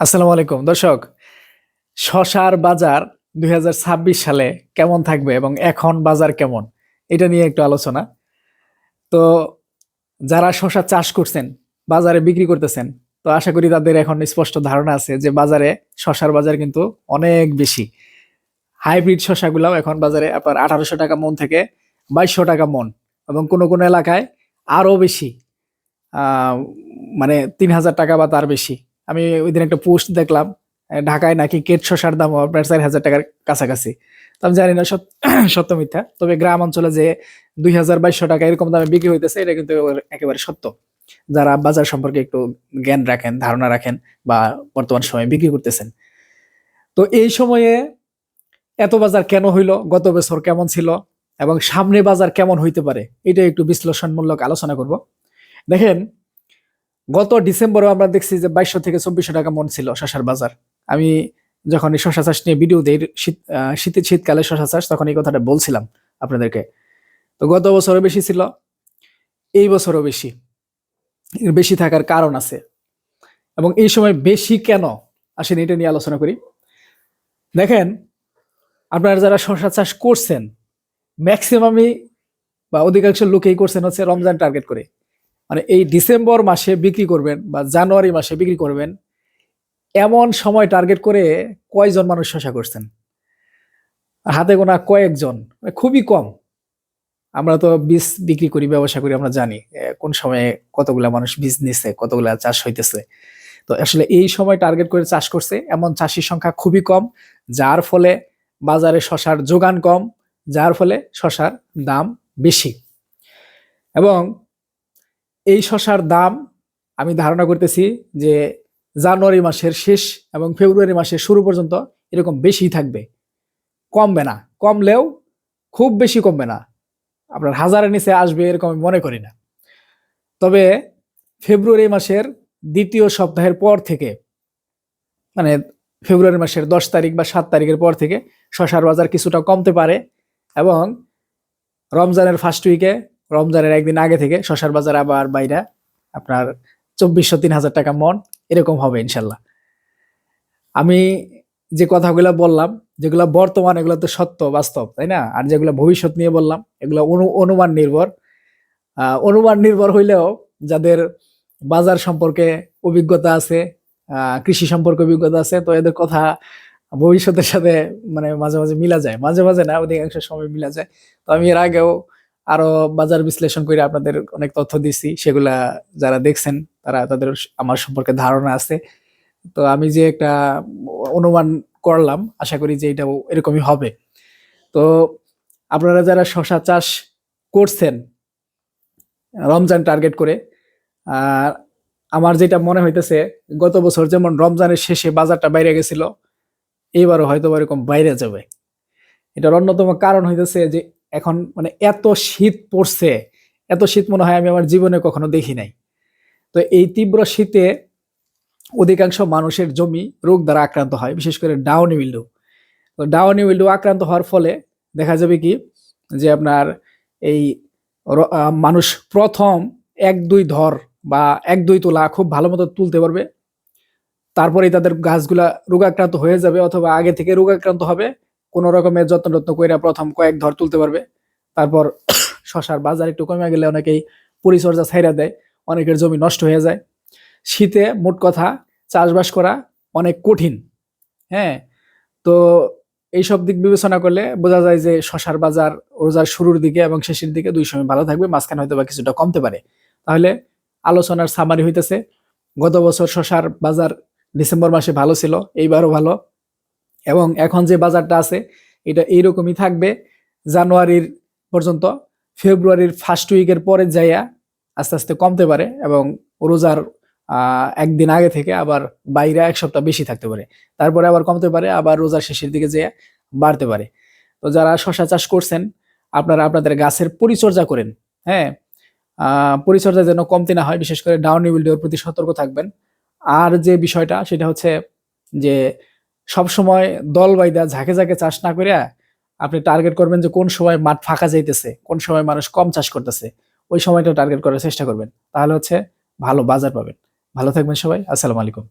আসসালামু আলাইকুম। দর্শক, শশার বাজার দুই হাজার ছাব্বিশ সালে কেমন থাকবে এবং এখন বাজার কেমন? এটা নিয়ে একটু আলোচনা। তো যারা শশা চাষ করছেন, বাজারে বিক্রি করতেছেন, তো আশা করি তাদের এখন স্পষ্ট ধারণা আছে যে বাজারে শশার বাজার কিন্তু অনেক বেশি। হাইব্রিড শশাগুলাও এখন বাজারে আপনার আঠারোশো টাকা মন থেকে বাইশশো টাকা মন এবং কোনো কোনো এলাকায় আরও বেশি মানে তিন হাজার টাকা বা তার বেশি। আমি ওই দিন একটা পোস্ট দেখলাম ঢাকায় নাকি কেট শসার দাম আপনার চার হাজার টাকার কাছাকাছি। তো আমি জানি না সত্য মিথ্যা। তবে গ্রাম অঞ্চলে যে দুই হাজার বাইশশো টাকা এরকম দামে বিক্রি হইতেছে, এটা কিন্তু একেবারে সত্য। যারা বাজার সম্পর্কে একটু জ্ঞান রাখেন, ধারণা রাখেন বা বর্তমান সময়ে বিক্রি করতেছেন। তো এই সময়ে এত বাজার কেন হইল, গত বছর কেমন ছিল এবং সামনে বাজার কেমন হইতে পারে, এটা একটু বিশ্লেষণমূলক আলোচনা করব। দেখেন গত ডিসেম্বরে আমরা দেখছি যে বাইশশো থেকে চব্বিশশো টাকা মন ছিল শশার বাজার। আমি যখন এই শশা চাষ নিয়ে ভিডিও দিই, শীত শীতের শীতকালে শশা চাষ, তখন এই কথাটা বলছিলাম আপনাদেরকে। তো গত বছরও বেশি ছিল, এই বছরও বেশি। বেশি থাকার কারণ আছে। এবং এই সময় বেশি কেন আসেন এটা নিয়ে আলোচনা করি। দেখেন, আপনারা যারা শশা চাষ করছেন ম্যাক্সিমামই বা অধিকাংশ লোকেই করছেন হচ্ছে রমজান টার্গেট করে। মানে এই ডিসেম্বর মাসে বিক্রি করবেন বা জানুয়ারি মাসে বিক্রি করবেন, এমন সময় টার্গেট করে কয়জন মানুষ শশা করছেন? হাতে গোনা কয়েকজন মানে খুবই কম। আমরা তো বীজ বিক্রি করি, ব্যবসা করি, আমরা জানি কোন সময়ে কতগুলা মানুষ বীজ নিচ্ছে কতগুলা চাষ হইতেছে। তো আসলে এই সময় টার্গেট করে চাষ করছে, এমন চাষির সংখ্যা খুবই কম, যার ফলে বাজারে শশার যোগান কম, যার ফলে শশার দাম বেশি। এবং এই শশার দাম আমি ধারণা করতেছি যে জানুয়ারি মাসের শেষ এবং ফেব্রুয়ারি মাসের শুরু পর্যন্ত এরকম বেশি থাকবে। কমবে না। কমলেও খুব বেশি কমবে না। আপনার হাজারের নিচে আসবে এরকম আমি মনে করি না। তবে ফেব্রুয়ারি মাসের দ্বিতীয় সপ্তাহের পর থেকে মানে ফেব্রুয়ারি মাসের দশ তারিখ বা সাত তারিখের পর থেকে শশার বাজার কিছুটা কমতে পারে এবং রমজানের ফার্স্ট উইকে রমজানের একদিন আগে থেকে শশার বাজার আবার বাইরা আপনার চব্বিশশো তিন হাজার টাকা মন, এরকম হবে ইনশাল্লাহ। আমি যে কথাগুলো বললাম, যেগুলো বর্তমান, এগুলো তো সত্য বাস্তব, তাই না? আর যেগুলো ভবিষ্যৎ নিয়ে বললাম, এগুলো অনু- অনুমান নির্ভর। অনুমান নির্ভর হইলেও যাদের বাজার সম্পর্কে অভিজ্ঞতা আছে কৃষি সম্পর্কে অভিজ্ঞতা আছে, তো এদের কথা ভবিষ্যতের সাথে মানে মাঝে মাঝে মিলা যায়। মাঝে মাঝে না, অধিকাংশ সময় মিলা যায়। তো আমি এর আগেও আরও বাজার বিশ্লেষণ করে আপনাদের অনেক তথ্য দিচ্ছি সেগুলা যারা দেখছেন, তারা তাদের আমার সম্পর্কে ধারণা আছে। তো আমি যে একটা অনুমান করলাম, আশা করি যে এটা এরকমই হবে। তো আপনারা যারা শশা চাষ করছেন, রমজান টার্গেট করে, আর আমার যেটা মনে হইতেছে, গত বছর যেমন রমজানের শেষে বাজারটা বাইরে গেছিল, এইবারও হয়তো এরকম বাইরে যাবে। এটার অন্যতম কারণ হইতেছে যে এখন মানে এত শীত পড়ছে, এত শীত মনে হয় আমি আমার জীবনে কখনো দেখি নাই। তো এই তীব্র শীতে অধিকাংশ মানুষের জমি রোগ দ্বারা আক্রান্ত হয়, বিশেষ করে ডাউনি উইল্ডো। তো ডাউনি উইল্ডো আক্রান্ত হওয়ার ফলে দেখা যাবে কি যে আপনার এই মানুষ প্রথম এক দুই ধর বা এক দুই তোলা খুব ভালো মতো তুলতে পারবে। তারপরেই তাদের গাছগুলা রোগাক্রান্ত হয়ে যাবে অথবা আগে থেকে রোগাক্রান্ত হবে। কোনো রকমের যত্ন টত্ন করে প্রথম কয়েক ধর তুলতে পারবে। তারপর শশার বাজার একটু কমে গেলে অনেকেই পরিচর্যা ছাইরা দেয়, অনেকের জমি নষ্ট হয়ে যায়। শীতে মোট কথা চাষবাস করা অনেক কঠিন হ্যাঁ? তো এইসব দিক বিবেচনা করলে বোঝা যায় যে শশার বাজার রোজার শুরুর দিকে এবং শেষের দিকে দুই সময় ভালো থাকবে, মাঝখানে হয়তো বা কিছুটা কমতে পারে। তাহলে আলোচনার সামারি হইতেছে, গত বছর শশার বাজার ডিসেম্বর মাসে ভালো ছিল, এইবারও ভালো। এবং এখন যে বাজারটা আছে, এটা এইরকমই থাকবে। জানুয়ারির পর্যন্ত ফেব্রুয়ারির ফার্স্ট উইকের পরে যাইয়া আস্তে আস্তে কমতে পারে এবং রোজার একদিন আগে থেকে আবার বাইরে এক সপ্তাহ বেশি থাকতে পারে। তারপরে আবার কমতে পারে, আবার রোজার শেষের দিকে যেয়ে বাড়তে পারে। তো যারা শশা চাষ করছেন, আপনারা আপনাদের গাছের পরিচর্যা করেন হ্যাঁ? পরিচর্যা যেন কমতে না হয়, বিশেষ করে ডাউনি উইল্ডোর প্রতি সতর্ক থাকবেন। আর যে বিষয়টা, সেটা হচ্ছে যে সব সময় দল বাইদা ঝাঁকে ঝাঁকে চাষ না করিয়া আপনি টার্গেট করবেন যে কোন সময় মাঠ ফাঁকা যাইতেছে, কোন সময় মানুষ কম চাষ করতেছে, ওই সময়টা টার্গেট করার চেষ্টা করবেন। তাহলে হচ্ছে ভালো বাজার পাবেন। ভালো থাকবেন সবাই, আসসালামু আলাইকুম।